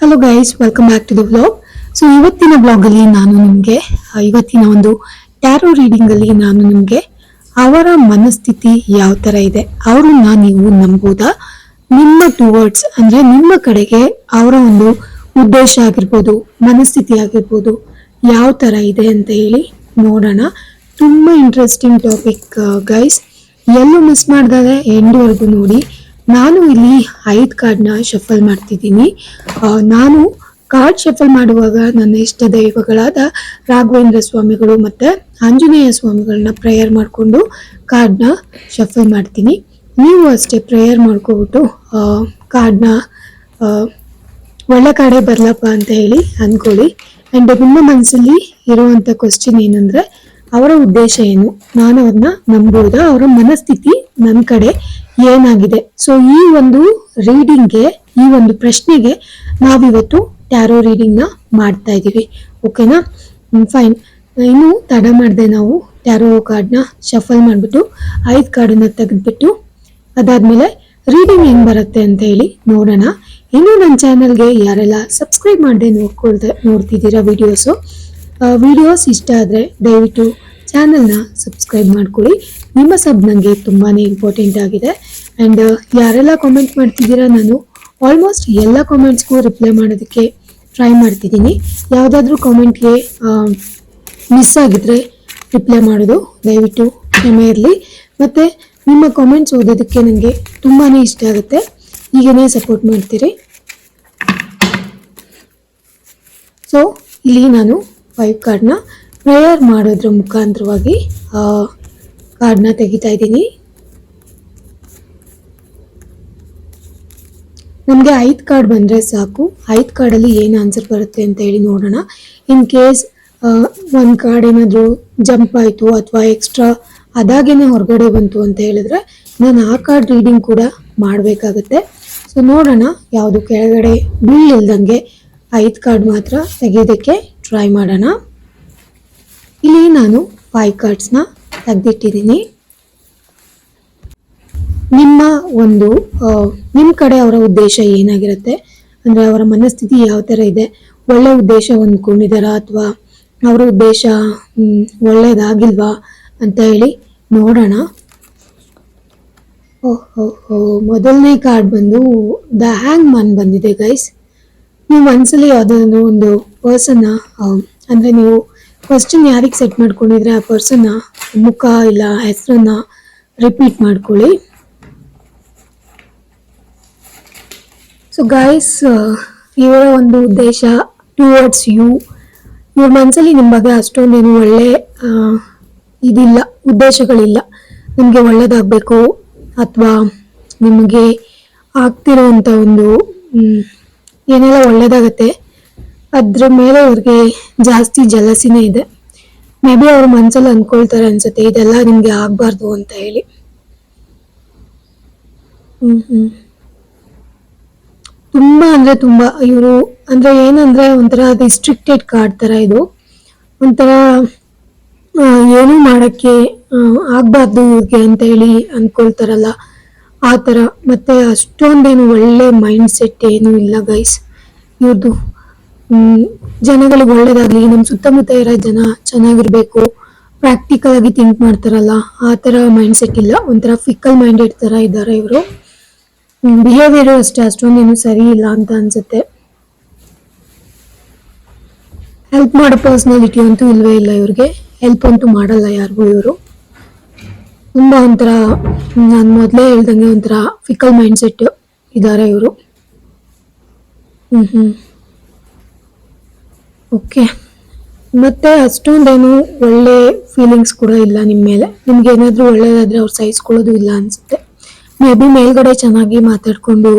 Hello guys welcome back to the vlog so ಇವತ್ತಿನ ವ್ಲಾಗಲ್ಲಿ ನಾನು ನಿಮಗೆ ಇವತ್ತಿನ ಒಂದು ಟ್ಯಾರೋ ರೀಡಿಂಗಲ್ಲಿ ನಾನು ನಿಮಗೆ ಅವರ ಮನಸ್ಥಿತಿ ಯಾವ ಥರ ಇದೆ ಅವರನ್ನ ನೀವು ನಂಬೋದಾ? ನಿಮ್ಮ ಟುವರ್ಡ್ಸ್ ಅಂದರೆ ನಿಮ್ಮ ಕಡೆಗೆ ಅವರ ಒಂದು ಉದ್ದೇಶ ಆಗಿರ್ಬೋದು, ಮನಸ್ಥಿತಿ ಆಗಿರ್ಬೋದು ಯಾವ ಥರ ಇದೆ ಅಂತ ಹೇಳಿ ನೋಡೋಣ. ತುಂಬ ಇಂಟ್ರೆಸ್ಟಿಂಗ್ ಟಾಪಿಕ್ ಗೈಸ್ ಎಲ್ಲೂ ಮಿಸ್ ಮಾಡಿದಾಗ ಎಂಡ್ವರೆಗೂ ನೋಡಿ. ನಾನು ಇಲ್ಲಿ ಐದು ಕಾರ್ಡ್ನ ಶಫಲ್ ಮಾಡ್ತಿದ್ದೀನಿ. ನಾನು ಕಾರ್ಡ್ ಶಫಲ್ ಮಾಡುವಾಗ ನನ್ನ ಇಷ್ಟ ದೈವಗಳಾದ ರಾಘವೇಂದ್ರ ಸ್ವಾಮಿಗಳು ಮತ್ತೆ ಆಂಜನೇಯ ಸ್ವಾಮಿಗಳನ್ನ ಪ್ರೇಯರ್ ಮಾಡಿಕೊಂಡು ಕಾರ್ಡ್ನ ಶಫಲ್ ಮಾಡ್ತೀನಿ. ನೀವು ಅಷ್ಟೇ ಪ್ರೇಯರ್ ಮಾಡ್ಕೊಬಿಟ್ಟು ಕಾರ್ಡ್ನ ಒಳ್ಳೆ ಕಡೆ ಬರಲಪ್ಪ ಅಂತ ಹೇಳಿ ಅಂದ್ಕೊಳ್ಳಿ. ಅಂಡ್ ನಿಮ್ಮ ಮನಸ್ಸಲ್ಲಿ ಇರುವಂತ ಕ್ವಶನ್ ಏನಂದ್ರೆ ಅವರ ಉದ್ದೇಶ ಏನು? ನಾನು ಅವ್ರನ್ನ ನಂಬೋದಾ? ಅವರ ಮನಸ್ಥಿತಿ ನನ್ನ ಕಡೆ ಏನಾಗಿದೆ? ಸೊ ಈ ಒಂದು ರೀಡಿಂಗ್ಗೆ ಈ ಒಂದು ಪ್ರಶ್ನೆಗೆ ನಾವಿವತ್ತು ಟ್ಯಾರೋ ರೀಡಿಂಗ್ನ ಮಾಡ್ತಾ ಇದೀವಿ ಓಕೆನಾ ಫೈನ್ ಇನ್ನು ತಡ ಮಾಡದೆ ನಾವು ಟ್ಯಾರೋ ಕಾರ್ಡ್ನ ಶಫಲ್ ಮಾಡಿಬಿಟ್ಟು, ಐದು ಕಾರ್ಡನ್ನ ತೆಗೆದ್ಬಿಟ್ಟು, ಅದಾದ್ಮೇಲೆ ರೀಡಿಂಗ್ ಹೆಂಗ್ ಬರುತ್ತೆ ಅಂತ ಹೇಳಿ ನೋಡೋಣ. ಇನ್ನು ನನ್ನ ಚಾನಲ್ಗೆ ಯಾರೆಲ್ಲ ಸಬ್ಸ್ಕ್ರೈಬ್ ಮಾಡದೆ ನೋಡ್ಕೊಳ್ತಾ ನೋಡ್ತಿದ್ದೀರಾ ವಿಡಿಯೋಸು ವಿಡಿಯೋಸ್ ಇಷ್ಟ ಆದರೆ ದಯವಿಟ್ಟು ಚಾನಲ್ನ ಸಬ್ಸ್ಕ್ರೈಬ್ ಮಾಡ್ಕೊಳ್ಳಿ. ನಿಮ್ಮ ಸಬ್ ನನಗೆ ತುಂಬಾ ಇಂಪಾರ್ಟೆಂಟ್ ಆಗಿದೆ. ಆ್ಯಂಡ್ ಯಾರೆಲ್ಲ ಕಾಮೆಂಟ್ ಮಾಡ್ತಿದ್ದೀರಾ ನಾನು ಆಲ್ಮೋಸ್ಟ್ ಎಲ್ಲ ಕಾಮೆಂಟ್ಸ್ಗೂ ರಿಪ್ಲೈ ಮಾಡೋದಕ್ಕೆ ಟ್ರೈ ಮಾಡ್ತಿದ್ದೀನಿ. ಯಾವುದಾದ್ರೂ ಕಾಮೆಂಟ್ಗೆ ಮಿಸ್ ಆಗಿದ್ರೆ ರಿಪ್ಲೈ ಮಾಡೋದು ದಯವಿಟ್ಟು ಕ್ಷಮೆ ಇರಲಿ. ಮತ್ತು ನಿಮ್ಮ ಕಾಮೆಂಟ್ಸ್ ಓದೋದಕ್ಕೆ ನನಗೆ ತುಂಬಾ ಇಷ್ಟ ಆಗುತ್ತೆ. ಹೀಗೇ ಸಪೋರ್ಟ್ ಮಾಡ್ತೀರಿ. ಸೊ ಇಲ್ಲಿ ನಾನು ಫೈವ್ ಕಾರ್ಡ್ನ ಪ್ರೇಯರ್ ಮಾಡೋದ್ರ ಮುಖಾಂತರವಾಗಿ ಕಾರ್ಡ್ನ ತೆಗಿತಾ ಇದ್ದೀನಿ. ನಮಗೆ ಐದು ಕಾರ್ಡ್ ಬಂದರೆ ಸಾಕು. ಐದು ಕಾರ್ಡಲ್ಲಿ ಏನು ಆನ್ಸರ್ ಬರುತ್ತೆ ಅಂತ ಹೇಳಿ ನೋಡೋಣ. ಇನ್ ಕೇಸ್ ಒಂದು ಕಾರ್ಡ್ ಏನಾದರೂ ಜಂಪ್ ಆಯಿತು ಅಥವಾ ಎಕ್ಸ್ಟ್ರಾ ಅದಾಗೇನೆ ಹೊರಗಡೆ ಬಂತು ಅಂತ ಹೇಳಿದ್ರೆ, ನಾನು ಆ ಕಾರ್ಡ್ ರೀಡಿಂಗ್ ಕೂಡ ಮಾಡಬೇಕಾಗುತ್ತೆ. ಸೊ ನೋಡೋಣ ಯಾವುದು ಕೆಳಗಡೆ ಬೀಳಿಲ್ದಂಗೆ ಐದು ಕಾರ್ಡ್ ಮಾತ್ರ ತೆಗೆಯೋದಕ್ಕೆ ಟ್ರೈ ಮಾಡೋಣ. ಇಲ್ಲಿ ನಾನು ಫೈವ್ ಕಾರ್ಡ್ಸ್ನ ತೆಗೆದಿಟ್ಟಿದ್ದೀನಿ. ನಿಮ್ಮ ಒಂದು ನಿಮ್ಮ ಕಡೆ ಅವರ ಉದ್ದೇಶ ಏನಾಗಿರುತ್ತೆ? ಅಂದ್ರೆ ಅವರ ಮನಸ್ಥಿತಿ ಯಾವ ಥರ ಇದೆ? ಒಳ್ಳೆ ಉದ್ದೇಶ ಹೊಂದ್ಕೊಂಡಿದ್ದಾರಾ ಅಥವಾ ಅವರ ಉದ್ದೇಶ ಒಳ್ಳೆಯದಾಗಿಲ್ವಾ ಅಂತ ಹೇಳಿ ನೋಡೋಣ. ಓಹೋ ಮೊದಲನೇ ಕಾರ್ಡ್ ಬಂದು ದ ಹ್ಯಾಂಗ್ ಮನ್ ಬಂದಿದೆ ಗೈಸ್ ನೀವು ಮನಸ್ಸಲ್ಲಿ ಯಾವುದಾದ್ರು ಒಂದು ಪರ್ಸನ್ನ ಅಂದರೆ ನೀವು ಕ್ವಶನ್ ಯಾರಿಗೆ ಸೆಟ್ ಮಾಡ್ಕೊಂಡಿದ್ರೆ ಆ ಪರ್ಸನ್ನ ಮುಖ ಇಲ್ಲ ಹೆಸರನ್ನ ರಿಪೀಟ್ ಮಾಡ್ಕೊಳ್ಳಿ. ಸೊ ಗಾಯ್ಸ್ ಇವರ ಒಂದು ಉದ್ದೇಶ ಟುವರ್ಡ್ಸ್ ಯು ಇವ್ರ ಮನಸ್ಸಲ್ಲಿ ನಿಮ್ಮ ಬಗ್ಗೆ ಅಷ್ಟೊಂದೇನು ಒಳ್ಳೆ ಇದಿಲ್ಲ, ಉದ್ದೇಶಗಳಿಲ್ಲ. ನಿಮಗೆ ಒಳ್ಳೇದಾಗಬೇಕು ಅಥವಾ ನಿಮಗೆ ಆಗ್ತಿರೋವಂಥ ಒಂದು ಏನೆಲ್ಲ ಒಳ್ಳೇದಾಗತ್ತೆ. ಅದ್ರ ಮೇಲೆ ಅವ್ರಿಗೆ ಜಾಸ್ತಿ ಜಲಸಿನೇ ಇದೆ. ಮೇ ಬಿ ಅವ್ರ ಮನಸ್ಸಲ್ಲಿ ಅನ್ಕೊಳ್ತಾರೆ ಅನ್ಸುತ್ತೆ, ಇದೆಲ್ಲ ನಿಮ್ಗೆ ಆಗ್ಬಾರ್ದು ಅಂತ ಹೇಳಿ. ಹ್ಮ್ ಹ್ಮ್. ತುಂಬಾ ಅಂದ್ರೆ ತುಂಬಾ, ಇವರು ಅಂದ್ರೆ ಏನಂದ್ರೆ ಒಂಥರ ರಿಸ್ಟ್ರಿಕ್ಟೆಡ್ ಕಾರ್ಡ್ ತರ ಇದು. ಒಂಥರ ಏನೂ ಮಾಡಕ್ಕೆ ಆಗ್ಬಾರ್ದು ಇವ್ರಿಗೆ ಅಂತ ಹೇಳಿ ಅನ್ಕೊಳ್ತಾರಲ್ಲ. ಆ ಥರ ಮತ್ತೆ ಅಷ್ಟೊಂದೇನು ಒಳ್ಳೆ ಮೈಂಡ್ ಸೆಟ್ ಏನು ಇಲ್ಲ ಗೈಸ್ ಇವ್ರದ್ದು ಜನಗಳಿಗೆ ಒಳ್ಳೇದಾಗ್ಲಿ ನಮ್ಮ ಸುತ್ತಮುತ್ತ ಇರೋ ಜನ ಚೆನ್ನಾಗಿರ್ಬೇಕು. ಪ್ರಾಕ್ಟಿಕಲ್ ಆಗಿ ಥಿಂಕ್ ಮಾಡ್ತಾರಲ್ಲ, ಆ ತರ ಮೈಂಡ್ ಸೆಟ್ ಇಲ್ಲ. ಒಂಥರ ಫಿಕಲ್ ಮೈಂಡೆಡ್ ತರ ಇದ್ದಾರೆ ಇವರು. ಬಿಹೇವಿಯರ್ ಅಷ್ಟೇ, ಅಷ್ಟೊಂದೇನು ಸರಿ ಇಲ್ಲ ಅಂತ ಅನ್ಸುತ್ತೆ. ಹೆಲ್ಪ್ ಮಾಡೋ ಪರ್ಸ್ನಾಲಿಟಿ ಅಂತೂ ಇಲ್ವೇ ಇಲ್ಲ ಇವ್ರಿಗೆ. ಹೆಲ್ಪ್ ಅಂತೂ ಮಾಡಲ್ಲ ಯಾರಿಗೂ ಇವರು. ತುಂಬಾ ಒಂಥರ, ನಾನು ಮೊದಲೇ ಹೇಳ್ದಂಗೆ ಒಂಥರ ಫಿಕಲ್ ಮೈಂಡ್ ಸೆಟ್ ಇದ್ದಾರೆ ಇವರು. ಹ್ಮ್ ಹ್ಮ್. ಓಕೆ ಮತ್ತೆ ಅಷ್ಟೊಂದೇನು ಒಳ್ಳೆ ಫೀಲಿಂಗ್ಸ್ ಕೂಡ ಇಲ್ಲ ನಿಮ್ಮ ಮೇಲೆ. ನಿಮ್ಗೆ ಏನಾದರೂ ಒಳ್ಳೇದಾದ್ರೆ ಅವ್ರು ಸಹಿಸ್ಕೊಳ್ಳೋದು ಇಲ್ಲ ಅನ್ಸುತ್ತೆ. ಮೇ ಬಿ ಮೇಲ್ಗಡೆ ಚೆನ್ನಾಗಿ ಮಾತಾಡ್ಕೊಂಡು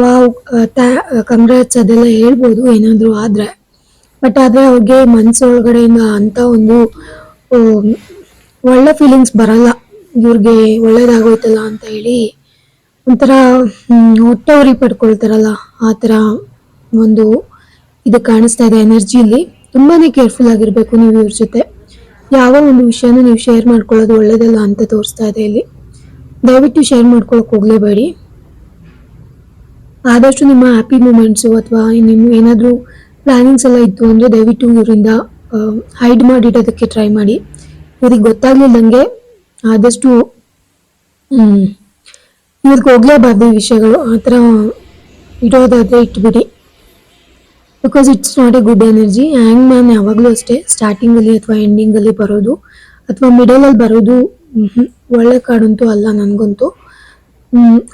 ವಾವ್ ಕಂಗ್ರಾಟ್ಸ್ ಅದೆಲ್ಲ ಹೇಳ್ಬೋದು ಏನಾದರೂ ಆದರೆ. ಬಟ್ ಆದರೆ ಅವ್ರಿಗೆ ಮನಸ್ಸೊಳಗಡೆಯಿಂದ ಅಂಥ ಒಂದು ಒಳ್ಳೆ ಫೀಲಿಂಗ್ಸ್ ಬರಲ್ಲ. ಇವ್ರಿಗೆ ಒಳ್ಳೇದಾಗೋಯ್ತಲ್ಲ ಅಂತ ಹೇಳಿ ಒಂಥರ ಹ್ಮ್, ಹೊಟ್ಟೆ ಉರಿ ಪಡ್ಕೊಳ್ತಾರಲ್ಲ ಆ ಥರ ಒಂದು ಇದು ಕಾಣಿಸ್ತಾ ಇದೆ ಎನರ್ಜಿಲಿ ತುಂಬಾನೇ ಕೇರ್ಫುಲ್ ಆಗಿರಬೇಕು ನೀವು ಇವ್ರ ಜೊತೆ. ಯಾವ ಒಂದು ವಿಷಯನ ನೀವು ಶೇರ್ ಮಾಡ್ಕೊಳ್ಳೋದು ಒಳ್ಳೇದಲ್ಲ ಅಂತ ತೋರಿಸ್ತಾ ಇದೆ ಇಲ್ಲಿ. ದಯವಿಟ್ಟು ಶೇರ್ ಮಾಡ್ಕೊಳಕ್ ಹೋಗ್ಲೇಬೇಡಿ. ಆದಷ್ಟು ನಿಮ್ಮ ಹ್ಯಾಪಿ ಮೂಮೆಂಟ್ಸು ಅಥವಾ ನಿಮ್ಮ ಏನಾದರೂ ಪ್ಲಾನಿಂಗ್ಸ್ ಎಲ್ಲ ಇತ್ತು ಅಂದರೆ ದಯವಿಟ್ಟು ಇವರಿಂದ ಹೈಡ್ ಮಾಡಿಡೋದಕ್ಕೆ ಟ್ರೈ ಮಾಡಿ. ಇವ್ರಿಗೆ ಗೊತ್ತಾಗ್ಲಿಲ್ಲಂಗೆ ಆದಷ್ಟು ಇವ್ರಿಗೆ ಹೋಗ್ಲೇಬಾರ್ದು ಈ ವಿಷಯಗಳು. ಆ ಥರ ಇಡೋದಾದರೆ ಇಟ್ಬಿಡಿ. Because it's not a good energy hang man ಯಾವಾಗಲೂ ಅಷ್ಟೇ ಸ್ಟಾರ್ಟಿಂಗಲ್ಲಿ ಅಥವಾ ಎಂಡಿಂಗಲ್ಲಿ ಬರೋದು. ಅಥವಾ ಮಿಡಲಲ್ಲಿ ಬರೋದು ಒಳ್ಳೆ ಕಾರ್ಡಂತೂ ಅಲ್ಲ ನನಗಂತೂ.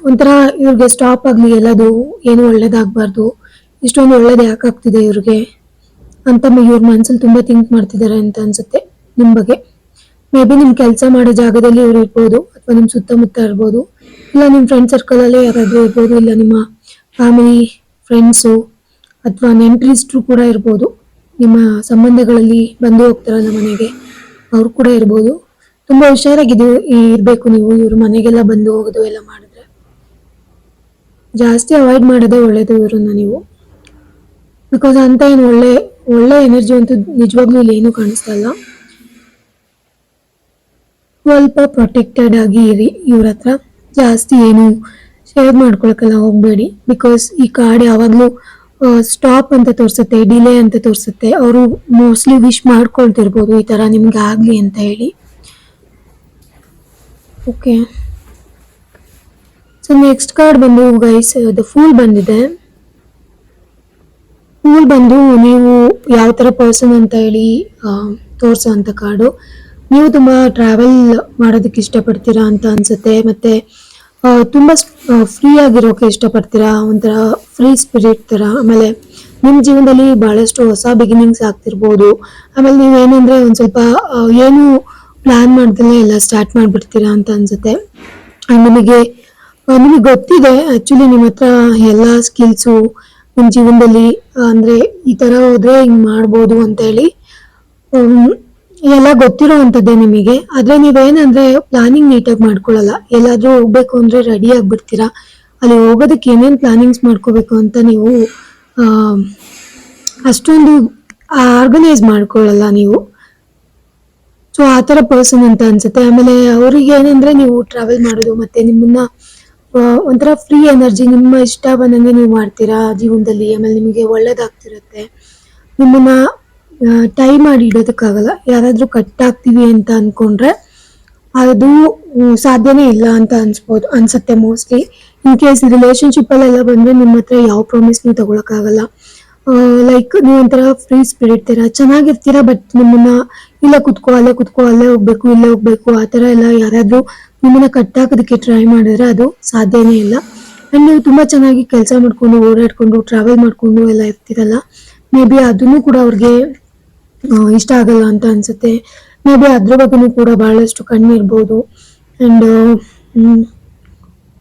ಒಂಥರ ಇವ್ರಿಗೆ ಸ್ಟಾಪ್ ಆಗಲಿ, ಎಲ್ಲದು ಏನು ಒಳ್ಳೇದಾಗಬಾರ್ದು, ಇಷ್ಟೊಂದು ಒಳ್ಳೇದು ಯಾಕೆ ಆಗ್ತಿದೆ ಇವ್ರಿಗೆ ಅಂತ ಇವ್ರ ಮನಸ್ಸಲ್ಲಿ ತುಂಬ ಥಿಂಕ್ ಮಾಡ್ತಿದ್ದಾರೆ ಅಂತ ಅನ್ಸುತ್ತೆ ನಿಮ್ಮ ಬಗ್ಗೆ. ಮೇ ಬಿ ನಿಮ್ಮ ಕೆಲಸ ಮಾಡೋ ಜಾಗದಲ್ಲಿ ಇವ್ರು ಇರ್ಬೋದು, ಅಥವಾ ನಿಮ್ಮ ಸುತ್ತಮುತ್ತ ಇರ್ಬೋದು, ಇಲ್ಲ ನಿಮ್ಮ ಫ್ರೆಂಡ್ ಸರ್ಕಲಲ್ಲೇ ಯಾರಾದರೂ ಇರ್ಬೋದು, ಇಲ್ಲ ನಿಮ್ಮ ಫ್ಯಾಮಿಲಿ ಫ್ರೆಂಡ್ಸು ಅಥವಾ ನೆಂಟ್ರಿಸ್ಟ್ರು ಕೂಡ ಇರ್ಬೋದು. ನಿಮ್ಮ ಸಂಬಂಧಗಳಲ್ಲಿ ಬಂದು ಹೋಗ್ತಾರಲ್ಲ ಮನೆಗೆ, ಅವ್ರು ಕೂಡ ಇರ್ಬೋದು. ತುಂಬ ಹುಷಾರಾಗಿದ್ದು ಇರಬೇಕು ನೀವು, ಇವ್ರ ಮನೆಗೆಲ್ಲ ಬಂದು ಹೋಗೋದು ಎಲ್ಲ ಮಾಡಿದ್ರೆ. ಜಾಸ್ತಿ ಅವಾಯ್ಡ್ ಮಾಡೋದೇ ಒಳ್ಳೇದು ಇವರನ್ನ ನೀವು. ಬಿಕಾಸ್ ಅಂತ ಏನು ಒಳ್ಳೆ ಒಳ್ಳೆ ಎನರ್ಜಿ ಅಂತೂ ನಿಜವಾಗ್ಲೂ ಇಲ್ಲಿ ಏನೂ ಕಾಣಿಸ್ತಾ ಇಲ್ಲ. ಸ್ವಲ್ಪ ಪ್ರೊಟೆಕ್ಟೆಡ್ ಆಗಿ ಇರಿ ಇವ್ರ ಹತ್ರ. ಜಾಸ್ತಿ ಏನು ಶೇರ್ ಮಾಡ್ಕೊಳಕ್ಕೆಲ್ಲ ಹೋಗಬೇಡಿ. ಬಿಕಾಸ್ ಈ ಕಾರ್ಡ್ ಯಾವಾಗಲೂ ಸ್ಟಾಪ್ ಅಂತ ತೋರಿಸುತ್ತೆ ಡಿಲೇ ಅಂತ ತೋರಿಸುತ್ತೆ. ಅವರು ಮೋಸ್ಟ್ಲಿ ವಿಶ್ ಮಾಡ್ಕೊಳ್ತಿರ್ಬೋದು ಈ ಥರ ನಿಮ್ಗೆ ಆಗಲಿ ಅಂತ ಹೇಳಿ. ಓಕೆ ಸೊ ನೆಕ್ಸ್ಟ್ ಕಾರ್ಡ್ ಬಂದು ಗೈಸ್ ಅದು ಫೂಲ್ ಬಂದಿದೆ. ಫೂಲ್ ಬಂದು ನೀವು ಯಾವ ಥರ ಪರ್ಸನ್ ಅಂತ ಹೇಳಿ ತೋರಿಸೋ ಅಂಥ ಕಾರ್ಡು ನೀವು ತುಂಬ ಟ್ರಾವೆಲ್ ಮಾಡೋದಕ್ಕೆ ಇಷ್ಟಪಡ್ತೀರಾ ಅಂತ ಅನ್ಸುತ್ತೆ. ಮತ್ತೆ ತುಂಬ ಫ್ರೀ ಆಗಿರೋಕೆ ಇಷ್ಟಪಡ್ತೀರಾ? ಒಂಥರ ಫ್ರೀ ಸ್ಪಿರಿಟ್ ಥರ ಆಮೇಲೆ ನಿಮ್ಮ ಜೀವನದಲ್ಲಿ ಭಾಳಷ್ಟು ಹೊಸ ಬಿಗಿನಿಂಗ್ಸ್ ಆಗ್ತಿರ್ಬೋದು. ಆಮೇಲೆ ನೀವೇನಂದ್ರೆ ಒಂದು ಸ್ವಲ್ಪ ಏನು ಪ್ಲಾನ್ ಮಾಡ್ದಲೇ ಎಲ್ಲ ಸ್ಟಾರ್ಟ್ ಮಾಡಿಬಿಡ್ತೀರಾ ಅಂತ ಅನ್ಸುತ್ತೆ. ನಿಮಗೆ ನಿಮಗೆ ಗೊತ್ತಿದೆ ಆ್ಯಕ್ಚುಲಿ ನಿಮ್ಮ ಹತ್ರ ಎಲ್ಲ ಸ್ಕಿಲ್ಸು ನಿಮ್ಮ ಜೀವನದಲ್ಲಿ ಅಂದರೆ ಈ ಥರ ಹೋದರೆ ಹಿಂಗೆ ಮಾಡ್ಬೋದು ಅಂತ ಹೇಳಿ. ಹ್ಮ್, ಎಲ್ಲ ಗೊತ್ತಿರೋ ಅಂಥದ್ದೇ ನಿಮಗೆ. ಆದ್ರೆ ನೀವೇನಂದ್ರೆ ಪ್ಲಾನಿಂಗ್ ನೀಟಾಗಿ ಮಾಡ್ಕೊಳ್ಳಲ್ಲ. ಎಲ್ಲಾದ್ರೂ ಹೋಗ್ಬೇಕು ಅಂದ್ರೆ ರೆಡಿ ಆಗ್ಬಿಡ್ತೀರಾ? ಅಲ್ಲಿ ಹೋಗೋದಕ್ಕೆ ಏನೇನ್ ಪ್ಲಾನಿಂಗ್ಸ್ ಮಾಡ್ಕೋಬೇಕು ಅಂತ ನೀವು ಅಷ್ಟೊಂದು ಆರ್ಗನೈಸ್ ಮಾಡ್ಕೊಳ್ಳಲ್ಲ ನೀವು. ಸೊ ಆ ಥರ ಪರ್ಸನ್ ಅಂತ ಅನ್ಸುತ್ತೆ. ಆಮೇಲೆ ಅವ್ರಿಗೆ ಏನಂದ್ರೆ ನೀವು ಟ್ರಾವೆಲ್ ಮಾಡೋದು ಮತ್ತೆ ನಿಮ್ಮನ್ನ ಒಂಥರ ಫ್ರೀ ಎನರ್ಜಿ ನಿಮ್ಮ ಇಷ್ಟ ಬಂದಂಗೆ ನೀವು ಮಾಡ್ತೀರಾ ಜೀವನದಲ್ಲಿ? ಆಮೇಲೆ ನಿಮಗೆ ಒಳ್ಳೇದಾಗ್ತಿರುತ್ತೆ. ನಿಮ್ಮನ್ನ ಟೈ ಮಾಡಿ ಇಡೋದಕ್ಕಾಗಲ್ಲ. ಯಾರಾದರೂ ಕಟ್ ಆಗ್ತೀವಿ ಅಂತ ಅಂದ್ಕೊಂಡ್ರೆ ಅದು ಸಾಧ್ಯನೇ ಇಲ್ಲ ಅಂತ ಅನ್ಸ್ಬೋದು, ಅನ್ಸುತ್ತೆ ಮೋಸ್ಟ್ಲಿ ಇನ್ ಕೇಸ್ ರಿಲೇಶನ್ಶಿಪ್ಪಲ್ಲೆಲ್ಲ ಬಂದರೆ ನಿಮ್ಮ ಹತ್ರ ಯಾವ ಪ್ರಾಮಿಸ್ನೂ ತಗೊಳಕ್ಕಾಗಲ್ಲ. ಲೈಕ್ ನೀವು ಒಂಥರ ಫ್ರೀ ಸ್ಪಿರಿಟ್ ತರ, ಚೆನ್ನಾಗಿರ್ತೀರಾ ಬಟ್ ನಿಮ್ಮನ್ನ ಇಲ್ಲ ಕುತ್ಕೋ, ಅಲ್ಲೇ ಕುತ್ಕೋ, ಅಲ್ಲೇ ಹೋಗ್ಬೇಕು, ಇಲ್ಲೇ ಹೋಗ್ಬೇಕು, ಆ ಥರ ಎಲ್ಲ ಯಾರಾದರೂ ನಿಮ್ಮನ್ನ ಕಟ್ಟಾಕೋದಕ್ಕೆ ಟ್ರೈ ಮಾಡಿದ್ರೆ ಅದು ಸಾಧ್ಯನೇ ಇಲ್ಲ. ಆ್ಯಂಡ್ ನೀವು ತುಂಬ ಚೆನ್ನಾಗಿ ಕೆಲಸ ಮಾಡಿಕೊಂಡು, ಓಡಾಡ್ಕೊಂಡು ಟ್ರಾವೆಲ್ ಮಾಡಿಕೊಂಡು ಎಲ್ಲ ಇರ್ತೀರಲ್ಲ ಮೇ ಬಿ ಅದನ್ನು ಕೂಡ ಅವ್ರಿಗೆ ಇಷ್ಟ ಆಗಲ್ಲ ಅಂತ ಅನ್ಸುತ್ತೆ. ಮೇ ಬಿ ಅದ್ರ ಬಗ್ಗೆನೂ ಕೂಡ ಬಹಳಷ್ಟು ಕಣ್ಣಿರ್ಬೋದು ಅಂಡ್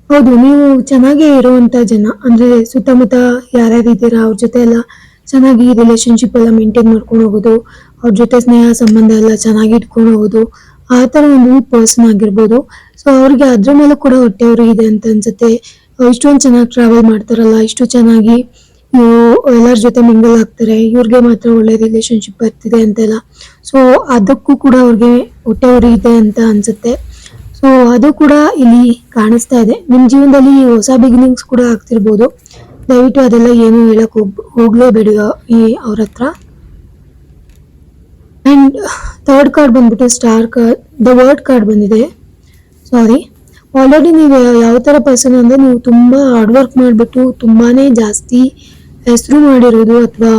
ಹೌದು, ನೀವು ಚೆನ್ನಾಗೇ ಇರುವಂತ ಜನ. ಅಂದ್ರೆ ಸುತ್ತಮುತ್ತ ಯಾರ್ಯಾರು ಇದ್ದೀರಾ, ಅವ್ರ ಜೊತೆ ಎಲ್ಲ ಚೆನ್ನಾಗಿ ರಿಲೇಶನ್ಶಿಪ್ ಎಲ್ಲ ಮೇಂಟೈನ್ ಮಾಡ್ಕೊಂಡು ಹೋಗೋದು. ಅವ್ರ ಜೊತೆ ಸ್ನೇಹ ಸಂಬಂಧ ಎಲ್ಲ ಚೆನ್ನಾಗಿ ಇಟ್ಕೊಂಡು ಹೋಗೋದು. ಆ ಥರ ಒಂದು ಪರ್ಸನ್ ಆಗಿರ್ಬೋದು. ಸೊ ಅವ್ರಿಗೆ ಅದ್ರ ಮೇಲೆ ಕೂಡ ಹೊಟ್ಟೆ ಇದೆ ಅಂತ ಅನ್ಸುತ್ತೆ. ಇಷ್ಟೊಂದು ಚೆನ್ನಾಗಿ ಟ್ರಾವೆಲ್ ಮಾಡ್ತಾರಲ್ಲ, ಇಷ್ಟು ಚೆನ್ನಾಗಿ ಎಲ್ಲರ ಜೊತೆ ಮಿಂಗಲ್ ಆಗ್ತಾರೆ, ಇವ್ರಿಗೆ ಮಾತ್ರ ಒಳ್ಳೆ ರಿಲೇಶನ್ಶಿಪ್ ಬರ್ತಿದೆ ಅಂತೆಲ್ಲ. ಸೊ ಅದಕ್ಕೂ ಕೂಡ ಅವ್ರಿಗೆ ಹೊಟ್ಟೆ ಉರಿ ಇದೆ ಅಂತ ಅನ್ಸುತ್ತೆ. ಸೊ ಅದು ಕೂಡ ಇಲ್ಲಿ ಕಾಣಿಸ್ತಾ ಇದೆ. ನಿಮ್ಮ ಜೀವನದಲ್ಲಿ ಹೊಸ ಬಿಗಿನಿಂಗ್ಸ್ ಕೂಡ ಆಗ್ತಿರ್ಬೋದು. ದಯವಿಟ್ಟು ಅದೆಲ್ಲ ಏನು ಹೇಳಕ್ ಹೋಗ್, ಹೋಗ್ಲೇಬೇಡಿ ಈ ಅವ್ರ ಹತ್ರ. ಅಂಡ್ ಥರ್ಡ್ ಕಾರ್ಡ್ ಬಂದ್ಬಿಟ್ಟು star card the world card ಬಂದಿದೆ. ಸಾರಿ ಆಲ್ರೆಡಿ ನೀವು ಯಾವ ಥರ ಪರ್ಸನ್ ಅಂದರೆ ನೀವು ತುಂಬ ಹಾರ್ಡ್ ವರ್ಕ್ ಮಾಡಿಬಿಟ್ಟು ತುಂಬಾ ಜಾಸ್ತಿ ಹೆಸರು ಮಾಡಿರೋದು ಅಥವಾ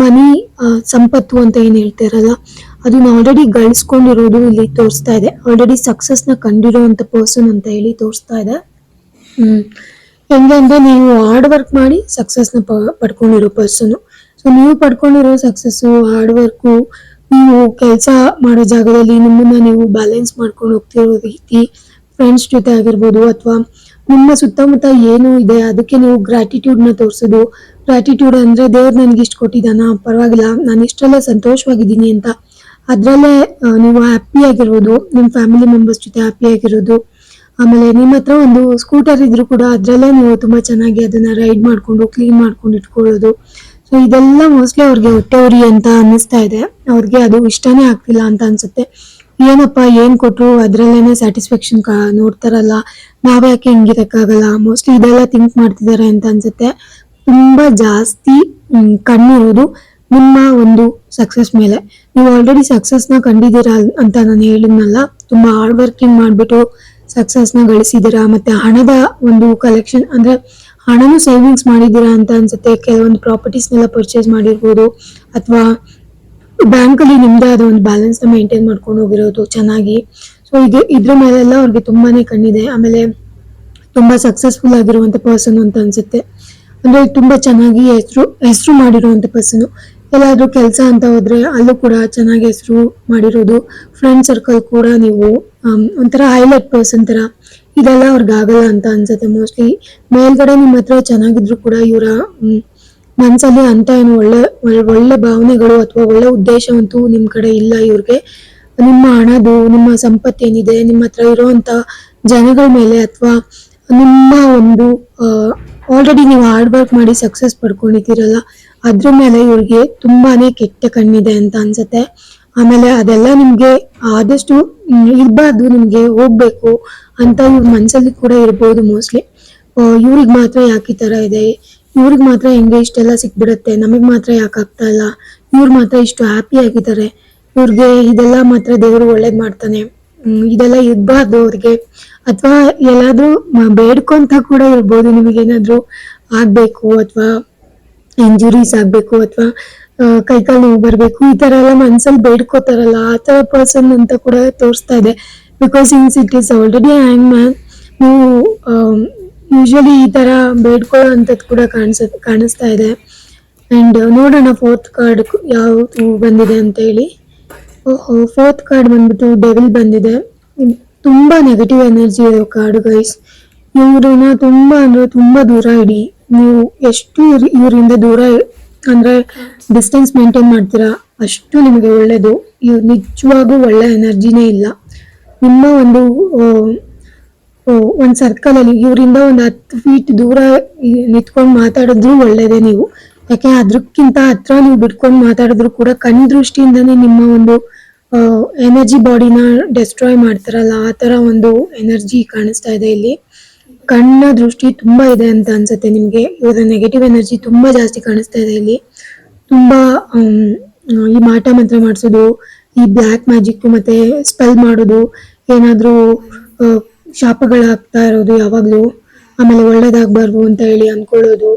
ಮನಿ ಸಂಪತ್ತು ಅಂತ ಏನು ಹೇಳ್ತಾರಲ್ಲ ಅದನ್ನ ಆಲ್ರೆಡಿ ಗಳಿಸ್ಕೊಂಡಿರೋದು ಇಲ್ಲಿ ತೋರಿಸ್ತಾ ಇದೆ. ಆಲ್ರೆಡಿ ಸಕ್ಸಸ್ನ ಕಂಡಿರೋವಂಥ ಪರ್ಸನ್ ಅಂತ ಹೇಳಿ ತೋರಿಸ್ತಾ ಇದೆ. ಹ್ಮ್. ಹೆಂಗೆ ಅಂದ್ರೆ ನೀವು ಹಾರ್ಡ್ ವರ್ಕ್ ಮಾಡಿ ಸಕ್ಸಸ್ನ ಪಡ್ಕೊಂಡಿರೋ ಪರ್ಸನ್ ಸೊ ನೀವು ಪಡ್ಕೊಂಡಿರೋ ಸಕ್ಸಸ್ಸು ಹಾರ್ಡ್ ವರ್ಕು ನೀವು ಕೆಲಸ ಮಾಡೋ ಜಾಗದಲ್ಲಿ ನಿಮ್ಮನ್ನ ನೀವು ಬ್ಯಾಲೆನ್ಸ್ ಮಾಡ್ಕೊಂಡು ಹೋಗ್ತಿರೋ ರೀತಿ ಫ್ರೆಂಡ್ಸ್ ಜೊತೆ ಆಗಿರ್ಬೋದು ಅಥವಾ ನಿಮ್ಮ ಸುತ್ತಮುತ್ತ ಏನು ಇದೆ, ಅದಕ್ಕೆ ನೀವು ಗ್ರಾಟಿಟ್ಯೂಡ್ನ ತೋರಿಸೋದು. ಗ್ರಾಟಿಟ್ಯೂಡ್ ಅಂದ್ರೆ ದೇವ್ರು ನನಗೆ ಇಷ್ಟು ಕೊಟ್ಟಿದ್ದಾನ, ಪರವಾಗಿಲ್ಲ, ನಾನು ಇಷ್ಟೆಲ್ಲ ಸಂತೋಷವಾಗಿದ್ದೀನಿ ಅಂತ. ಅದರಲ್ಲೇ ನೀವು ಹ್ಯಾಪಿ ಆಗಿರ್ಬೋದು ನಿಮ್ಮ ಫ್ಯಾಮಿಲಿ ಮೆಂಬರ್ಸ್ ಜೊತೆ ಹ್ಯಾಪಿ ಆಗಿರೋದು. ಆಮೇಲೆ ನಿಮ್ಮ ಹತ್ರ ಒಂದು ಸ್ಕೂಟರ್ ಇದ್ರೂ ಕೂಡ ಅದರಲ್ಲೇ ನೀವು ತುಂಬಾ ಚೆನ್ನಾಗಿ ಅದನ್ನ ರೈಡ್ ಮಾಡ್ಕೊಂಡು ಕ್ಲೀನ್ ಮಾಡ್ಕೊಂಡು ಇಟ್ಕೊಳ್ಳೋದು. ಸೊ ಇದೆಲ್ಲ ಮೋಸ್ಟ್ಲಿ ಅವ್ರಿಗೆ ಹೊಟ್ಟೆ ಉರಿ ಅಂತ ಅನ್ನಿಸ್ತಾ ಇದೆ. ಅವ್ರಿಗೆ ಅದು ಇಷ್ಟನೇ ಆಗ್ತಿಲ್ಲ ಅಂತ ಅನ್ಸುತ್ತೆ. ಏನಪ್ಪ, ಏನ್ ಕೊಟ್ರು? ಅದ್ರಲ್ಲೇನೆ ಸ್ಯಾಟಿಸ್ಫ್ಯಾಕ್ಷನ್ ನೋಡ್ತಾರಲ್ಲ. ನಾವ್ಯಾಕೆ ಹಿಂಗಿರಕ್ಕಾಗಲ್ಲ? ಮೋಸ್ಟ್ಲಿ ಇದೆಲ್ಲ ಥಿಂಕ್ ಮಾಡ್ತಿದ್ದಾರೆ ಅಂತ ಅನ್ಸುತ್ತೆ. ತುಂಬಾ ಜಾಸ್ತಿ ಕಣ್ಣಿರೋದು ನಿಮ್ಮ ಒಂದು ಸಕ್ಸಸ್ ಮೇಲೆ. ನೀವು ಆಲ್ರೆಡಿ ಸಕ್ಸಸ್ನ ಕಂಡಿದ್ದೀರಾ ಅಂತ ನಾನು ಹೇಳಿದ್ನಲ್ಲ. ತುಂಬಾ ಹಾರ್ಡ್ ವರ್ಕಿಂಗ್ ಮಾಡ್ಬಿಟ್ಟು ಸಕ್ಸಸ್ನ ಗಳಿಸಿದ್ದೀರಾ. ಮತ್ತೆ ಹಣದ ಒಂದು ಕಲೆಕ್ಷನ್ ಅಂದ್ರೆ ಹಣನು ಸೇವಿಂಗ್ಸ್ ಮಾಡಿದ್ದೀರಾ ಅಂತ ಅನ್ಸುತ್ತೆ. ಕೆಲವೊಂದು ಪ್ರಾಪರ್ಟೀಸ್ನೆಲ್ಲ ಪರ್ಚೇಸ್ ಮಾಡಿರ್ಬೋದು. ಅಥವಾ ಬ್ಯಾಂಕ್ ಅಲ್ಲಿ ನಿಮ್ದೇ ಆದ ಒಂದು ಬ್ಯಾಲೆನ್ಸ್ ಮೇಂಟೈನ್ ಮಾಡ್ಕೊಂಡು ಹೋಗಿರೋದು ಚೆನ್ನಾಗಿ. ಸೊ ಇದು ಇದ್ರ ಮೇಲೆಲ್ಲ ಅವ್ರಿಗೆ ತುಂಬಾನೇ ಕಣ್ಣಿದೆ. ಆಮೇಲೆ ತುಂಬಾ ಸಕ್ಸಸ್ಫುಲ್ ಆಗಿರುವಂತ ಪರ್ಸನ್ ಅಂತ ಅನ್ಸುತ್ತೆ. ಅಂದ್ರೆ ತುಂಬಾ ಚೆನ್ನಾಗಿ ಹೆಸರು ಹೆಸರು ಮಾಡಿರುವಂತ ಪರ್ಸನ್ ಎಲ್ಲಾದ್ರೂ ಕೆಲಸ ಅಂತ ಹೋದ್ರೆ ಅಲ್ಲೂ ಕೂಡ ಚೆನ್ನಾಗಿ ಹೆಸರು ಮಾಡಿರೋದು. ಫ್ರೆಂಡ್ ಸರ್ಕಲ್ ಕೂಡ ನೀವು ಒಂಥರ ಹೈಲೈಟ್ ಪರ್ಸನ್ ತರ. ಇದೆಲ್ಲ ಅವ್ರಿಗೆ ಆಗಲ್ಲ ಅಂತ ಅನ್ಸುತ್ತೆ ಮೋಸ್ಟ್ಲಿ ಮೇಲ್ಗಡೆ ನಿಮ್ಮ ಹತ್ರ ಚೆನ್ನಾಗಿದ್ರು ಕೂಡ ಇವರ ಮನ್ಸಲ್ಲಿ ಅಂತ ಏನು ಒಳ್ಳೆ, ಒಳ್ಳೆ- ಭಾವನೆಗಳು ಅಥವಾ ಒಳ್ಳೆ ಉದ್ದೇಶ ಅಂತೂ ನಿಮ್ ಕಡೆ ಇಲ್ಲ ಇವ್ರಿಗೆ. ನಿಮ್ಮ ಹಣದು, ನಿಮ್ಮ ಸಂಪತ್ತು ಏನಿದೆ ನಿಮ್ಮ ಹತ್ರ ಇರುವಂತ ಜನಗಳ ಮೇಲೆ ಅಥವಾ ನಿಮ್ಮ ಒಂದು ಆಲ್ರೆಡಿ ನೀವು ಹಾರ್ಡ್ ವರ್ಕ್ ಮಾಡಿ ಸಕ್ಸಸ್ ಪಡ್ಕೊಂಡಿದ್ದೀರಲ್ಲ, ಅದ್ರ ಮೇಲೆ ಇವ್ರಿಗೆ ತುಂಬಾನೇ ಕೆಟ್ಟ ಕಣ್ಣಿದೆ ಅಂತ ಅನ್ಸುತ್ತೆ. ಆಮೇಲೆ ಅದೆಲ್ಲ ನಿಮ್ಗೆ ಆದಷ್ಟು ಇರಬಾರ್ದು ಇರ್ಬಾರ್ದು ನಿಮ್ಗೆ ಹೋಗ್ಬೇಕು ಅಂತ ಇವ್ರ ಮನ್ಸಲ್ಲಿ ಕೂಡ ಇರ್ಬೋದು ಮೋಸ್ಟ್ಲಿ ಇವ್ರಿಗೆ ಮಾತ್ರ ಯಾಕೆ ಈ ತರ ಇದೆ? ಇವ್ರಿಗೆ ಮಾತ್ರ ಹೆಂಗೆ ಇಷ್ಟೆಲ್ಲ ಸಿಕ್ಬಿಡುತ್ತೆ, ನಮಗ್ ಮಾತ್ರ ಯಾಕೆ ಆಗ್ತಾ ಇಲ್ಲ? ಇವ್ರು ಮಾತ್ರ ಇಷ್ಟು ಹ್ಯಾಪಿ ಆಗಿದ್ದಾರೆ ಇವ್ರಿಗೆ ಇದೆಲ್ಲ ಮಾತ್ರ ದೇವರು ಒಳ್ಳೇದ್ ಮಾಡ್ತಾನೆ. ಇದೆಲ್ಲ ಇರಬಾರ್ದು ಅವ್ರಿಗೆ. ಅಥವಾ ಎಲ್ಲಾದ್ರೂ ಬೇಡ್ಕೊಂತ ಕೂಡ ಇರ್ಬೋದು, ನಿಮಗೇನಾದ್ರೂ ಆಗ್ಬೇಕು ಅಥವಾ ಇಂಜುರೀಸ್ ಆಗ್ಬೇಕು ಅಥವಾ ಕೈಕಾಲು ನೋವು ಬರ್ಬೇಕು, ಈ ತರ ಎಲ್ಲ ಮನ್ಸಲ್ಲಿ ಬೇಡ್ಕೋತಾರಲ್ಲ, ಆ ತರ ಪರ್ಸನ್ ಅಂತ ಕೂಡ ತೋರಿಸ್ತಾ ಇದೆ. Because in it is already hang man ನೀವು ಯೂಶಲಿ ಈ ತರ ಬೇಡ್ಕೊಳ್ಳೋ ಕೂಡ ಕಾಣಿಸ, ಕಾಣಿಸ್ತಾ ಇದೆ. ಅಂಡ್ ನೋಡೋಣ ಫೋರ್ತ್ ಕಾರ್ಡ್ ಯಾವುದು ಬಂದಿದೆ ಅಂತ ಹೇಳಿ. ಫೋರ್ತ್ ಕಾರ್ಡ್ ಬಂದ್ಬಿಟ್ಟು ಡೆವಿಲ್ ಬಂದಿದೆ. ತುಂಬಾ ನೆಗೆಟಿವ್ ಎನರ್ಜಿ ಇರೋ ಕಾರ್ಡ್ ಗೈಸ್ ಇವ್ರನ್ನ ತುಂಬಾ ಅಂದ್ರೆ ತುಂಬಾ ದೂರ ಇಡಿ. ನೀವು ಎಷ್ಟು ಇವರಿಂದ ದೂರ ಅಂದ್ರೆ ಡಿಸ್ಟೆನ್ಸ್ ಮೇಂಟೈನ್ ಮಾಡ್ತೀರಾ, ಅಷ್ಟು ನಿಮಗೆ ಒಳ್ಳೇದು. ಇವ್ರು ನಿಜವಾಗೂ ಒಳ್ಳೆ ಎನರ್ಜಿನೇ ಇಲ್ಲ. ನಿಮ್ಮ ಒಂದು ಒಂದ್ ಸರ್ಕಲ್ ಅಲ್ಲಿ ಇವರಿಂದ ಒಂದು ಹತ್ತು ಫೀಟ್ ದೂರ ನಿಂತ್ಕೊಂಡು ಮಾತಾಡಿದ್ರು ಒಳ್ಳೇದೇ ನೀವು. ಯಾಕೆ ಅದಕ್ಕಿಂತ ಹತ್ರ ನೀವು ಬಿಟ್ಕೊಂಡು ಮಾತಾಡಿದ್ರು ಕೂಡ ಕಣ್ ದೃಷ್ಟಿಯಿಂದನೇ ನಿಮ್ಮ ಒಂದು ಎನರ್ಜಿ ಬಾಡಿನ ಡೆಸ್ಟ್ರಾಯ್ ಮಾಡ್ತಾರಲ್ಲ, ಆ ತರ ಒಂದು ಎನರ್ಜಿ ಕಾಣಿಸ್ತಾ ಇದೆ ಇಲ್ಲಿ. ಕಣ್ಣ ದೃಷ್ಟಿ ತುಂಬಾ ಇದೆ ಅಂತ ಅನ್ಸುತ್ತೆ ನಿಮ್ಗೆ. ಇವರ ನೆಗೆಟಿವ್ ಎನರ್ಜಿ ತುಂಬಾ ಜಾಸ್ತಿ ಕಾಣಿಸ್ತಾ ಇದೆ ಇಲ್ಲಿ. ತುಂಬಾ ಈ ಮಾಟ ಮಂತ್ರ ಮಾಡಿಸೋದು, ಈ ಬ್ಲ್ಯಾಕ್ ಮ್ಯಾಜಿಕ್ ಮತ್ತೆ ಸ್ಪೆಲ್ ಮಾಡೋದು, ಏನಾದ್ರೂ ಶಾಪಗಳಾಗ್ತಾ ಇರೋದು ಯಾವಾಗ್ಲೂ. ಆಮೇಲೆ ಒಳ್ಳೇದಾಗ್ಬಾರ್ದು ಅಂತ ಹೇಳಿ ಅಂದ್ಕೊಳ್ಳೋದು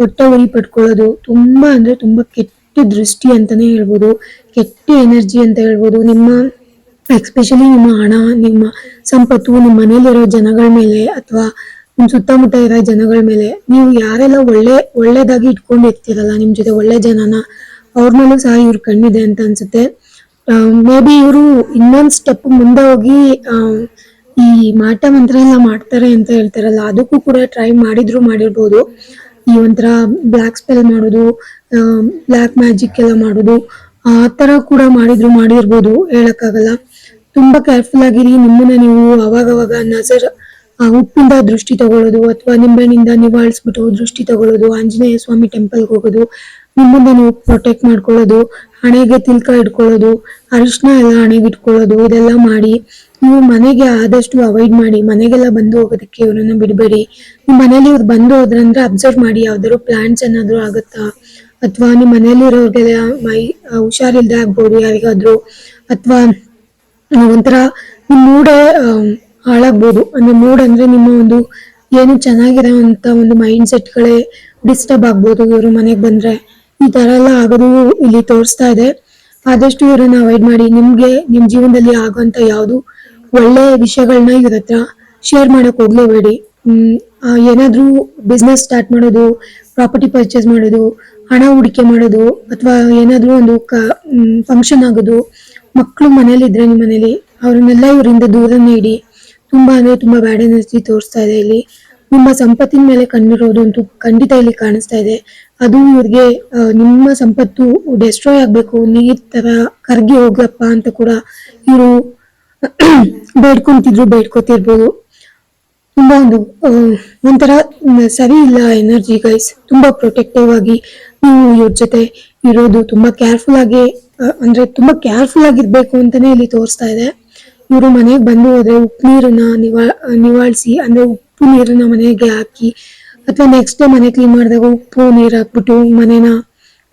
ಹೊಟ್ಟೆ ಪಟ್ಕೊಳ್ಳೋದು. ತುಂಬಾ ಅಂದ್ರೆ ತುಂಬಾ ಕೆಟ್ಟ ದೃಷ್ಟಿ ಅಂತಾನೆ ಹೇಳ್ಬೋದು. ಕೆಟ್ಟ ಎನರ್ಜಿ ಅಂತ ಹೇಳ್ಬೋದು. ನಿಮ್ಮ ಎಕ್ಸ್ಪೆಷಲಿ ನಿಮ್ಮ ಹಣ, ನಿಮ್ಮ ಸಂಪತ್ತು, ನಿಮ್ಮ ಮನೇಲಿರೋ ಜನಗಳ ಮೇಲೆ ಅಥವಾ ನಿಮ್ಮ ಸುತ್ತಮುತ್ತ ಇರೋ ಜನಗಳ ಮೇಲೆ ನೀವು ಯಾರೆಲ್ಲ ಒಳ್ಳೆ, ಒಳ್ಳೇದಾಗಿ ಇಟ್ಕೊಂಡಿರ್ತೀರಲ್ಲ ನಿಮ್ ಜೊತೆ ಒಳ್ಳೆ ಜನನ ಅವ್ರ ಮೇಲೂ ಸಹ ಇವ್ರ ಕಣ್ಣಿದೆ ಅಂತ ಅನ್ಸುತ್ತೆ. ಮೇ ಬಿ ಇವರು ಇನ್ನೊಂದ್ ಸ್ಟೆಪ್ ಮುಂದೆ ಹೋಗಿ ಈ ಮಾಟ ಮಂತ್ರ ಎಲ್ಲ ಮಾಡ್ತಾರೆ ಅಂತ ಹೇಳ್ತಾರಲ್ಲ, ಅದಕ್ಕೂ ಕೂಡ ಟ್ರೈ ಮಾಡಿದ್ರು ಮಾಡಿರ್ಬೋದು. ಈ ಒಂಥರ ಬ್ಲ್ಯಾಕ್ ಸ್ಪೆಲ್ ಮಾಡೋದು ಬ್ಲ್ಯಾಕ್ ಮ್ಯಾಜಿಕ್ ಎಲ್ಲ ಮಾಡೋದು, ಆ ತರ ಕೂಡ ಮಾಡಿದ್ರು ಮಾಡಿರ್ಬೋದು, ಹೇಳಕ್ಕಾಗಲ್ಲ. ತುಂಬಾ ಕೇರ್ಫುಲ್ ಆಗಿರಿ, ನಿಮ್ಮನ್ನ ನೀವು ಅವಾಗವಾಗ ಅವಾಗ ನಜರ್ ಉಪ್ಪಿಂದ ದೃಷ್ಟಿ ತಗೊಳ್ಳೋದು, ಅಥವಾ ನಿಂಬೆಹಣ್ಣಿಂದ ನಿವಾಳಿಸ್ಬಿಟ್ಟು ದೃಷ್ಟಿ ತಗೊಳ್ಳೋದು, ಆಂಜನೇಯ ಸ್ವಾಮಿ ಟೆಂಪಲ್ಗೆ ಹೋಗೋದು, ನಿಮ್ಮನ್ನ ನೀವು ಪ್ರೊಟೆಕ್ಟ್ ಮಾಡ್ಕೊಳ್ಳೋದು, ಹಣೆಗೆ ತಿಲ್ಕ ಇಟ್ಕೊಳ್ಳೋದು ಅರಿಶಿನ ಎಲ್ಲ ಹಣೆಗೆ ಇಟ್ಕೊಳ್ಳೋದು, ಇದೆಲ್ಲ ಮಾಡಿ ನೀವು ಮನೆಗೆ ಆದಷ್ಟು ಅವಾಯ್ಡ್ ಮಾಡಿ, ಮನೆಗೆಲ್ಲ ಬಂದು ಹೋಗೋದಕ್ಕೆ ಇವ್ರನ್ನ ಬಿಡಬೇಡಿ. ನಿಮ್ಮ ಮನೇಲಿ ಇವ್ರು ಬಂದು ಹೋದ್ರಂದ್ರೆ ಅಬ್ಸರ್ವ್ ಮಾಡಿ, ಯಾವ್ದಾದ್ರು ಪ್ಲಾಂಟ್ಸ್ ಏನಾದ್ರು ಆಗುತ್ತಾ? ಅಥವಾ ನಿಮ್ಮ ಮನೇಲಿ ಇರೋರ್ಗೆಲ್ಲ ಮೈ ಹುಷಾರಿಲ್ದೆ ಆಗ್ಬೋದು ಯಾರಿಗಾದ್ರು. ಅಥವಾ ಒಂಥರ ನಿಮ್ಮ ಮೂಡೇ ಹಾಳಾಗ್ಬೋದು. ಅಂದ್ರೆ ಮೂಡ್ ಅಂದ್ರೆ ನಿಮ್ಮ ಒಂದು ಏನು ಚೆನ್ನಾಗಿರೋ ಅಂತ ಒಂದು ಮೈಂಡ್ ಸೆಟ್ಗಳೇ ಡಿಸ್ಟರ್ಬ್ ಆಗ್ಬೋದು ಇವರು ಮನೆಗೆ ಬಂದ್ರೆ. ಈ ತರ ಎಲ್ಲ ಆಗೋದು ಇಲ್ಲಿ ತೋರಿಸ್ತಾ ಇದೆ. ಆದಷ್ಟು ಇವರನ್ನ ಅವಾಯ್ಡ್ ಮಾಡಿ, ನಿಮ್ಗೆ, ನಿಮ್ ಜೀವನದಲ್ಲಿ ಆಗುವಂತ ಯಾವ್ದು ಒಳ್ಳೆ ವಿಷಯಗಳನ್ನ ಇವ್ರ ಹತ್ರ ಶೇರ್ ಮಾಡಕ್ ಹೋಗ್ಲೇಬೇಡಿ ಹ್ಮ್ ಏನಾದ್ರೂ ಬಿಸ್ನೆಸ್ ಸ್ಟಾರ್ಟ್ ಮಾಡೋದು ಪ್ರಾಪರ್ಟಿ ಪರ್ಚೇಸ್ ಮಾಡೋದು, ಹಣ ಹೂಡಿಕೆ ಮಾಡೋದು, ಅಥವಾ ಏನಾದ್ರೂ ಒಂದು ಫಂಕ್ಷನ್ ಆಗೋದು ಮಕ್ಕಳು ಮನೇಲಿ ಇದ್ರೆ ನಿಮ್ಮ ಮನೇಲಿ, ಅವ್ರನ್ನೆಲ್ಲ ಇವರಿಂದ ದೂರ ನೀಡಿ. ತುಂಬಾ ಅಂದ್ರೆ ತುಂಬಾ ಬ್ಯಾಡ್ ಎನರ್ಜಿ ತೋರಿಸ್ತಾ ಇದೆ ಇಲ್ಲಿ. ನಿಮ್ಮ ಸಂಪತ್ತಿನ ಮೇಲೆ ಕಣ್ಣಿರೋದು ಅಂತೂ ಖಂಡಿತ ಇಲ್ಲಿ ಕಾಣಿಸ್ತಾ ಇದೆ. ಅದು ಇವ್ರಿಗೆ ನಿಮ್ಮ ಸಂಪತ್ತು ಡೆಸ್ಟ್ರಾಯ್ ಆಗ್ಬೇಕು, ನೀರ್ ತರ ಕರ್ಗಿ ಹೋಗಪ್ಪ ಅಂತ ಕೂಡ ಇವರು ಬೇಡ್ಕೊಂತಿದ್ರು, ಬೇಡ್ಕೊತಿರ್ಬೋದು. ತುಂಬಾ ಒಂದು ಒಂಥರ ಸರಿ ಇಲ್ಲ ಎನರ್ಜಿ ಗೈಸ್. ತುಂಬಾ ಪ್ರೊಟೆಕ್ಟಿವ್ ಆಗಿ ನೀವು ಇವ್ರ ಜೊತೆ ಇರೋದು ತುಂಬಾ ಕೇರ್ಫುಲ್ ಆಗಿ ಅಂದ್ರೆ ತುಂಬಾ ಕೇರ್ಫುಲ್ ಆಗಿರ್ಬೇಕು ಅಂತಾನೆ ಇಲ್ಲಿ ತೋರಿಸ್ತಾ ಇದೆ. ಇವರು ಮನೆಗೆ ಬಂದು ಹೋದ್ರೆ ಉಪ್ಪು ನೀರನ್ನ ನಿವಾ, ನಿವಾಳಿಸಿ, ಅಂದ್ರೆ ಉಪ್ಪು ನೀರನ್ನ ಮನೆಗೆ ಹಾಕಿ, ಅಥವಾ ನೆಕ್ಸ್ಟ್ ಡೇ ಮನೆ ಕ್ಲೀನ್ ಮಾಡಿದಾಗ ಉಪ್ಪು ನೀರು ಹಾಕ್ಬಿಟ್ಟು ಮನೇನ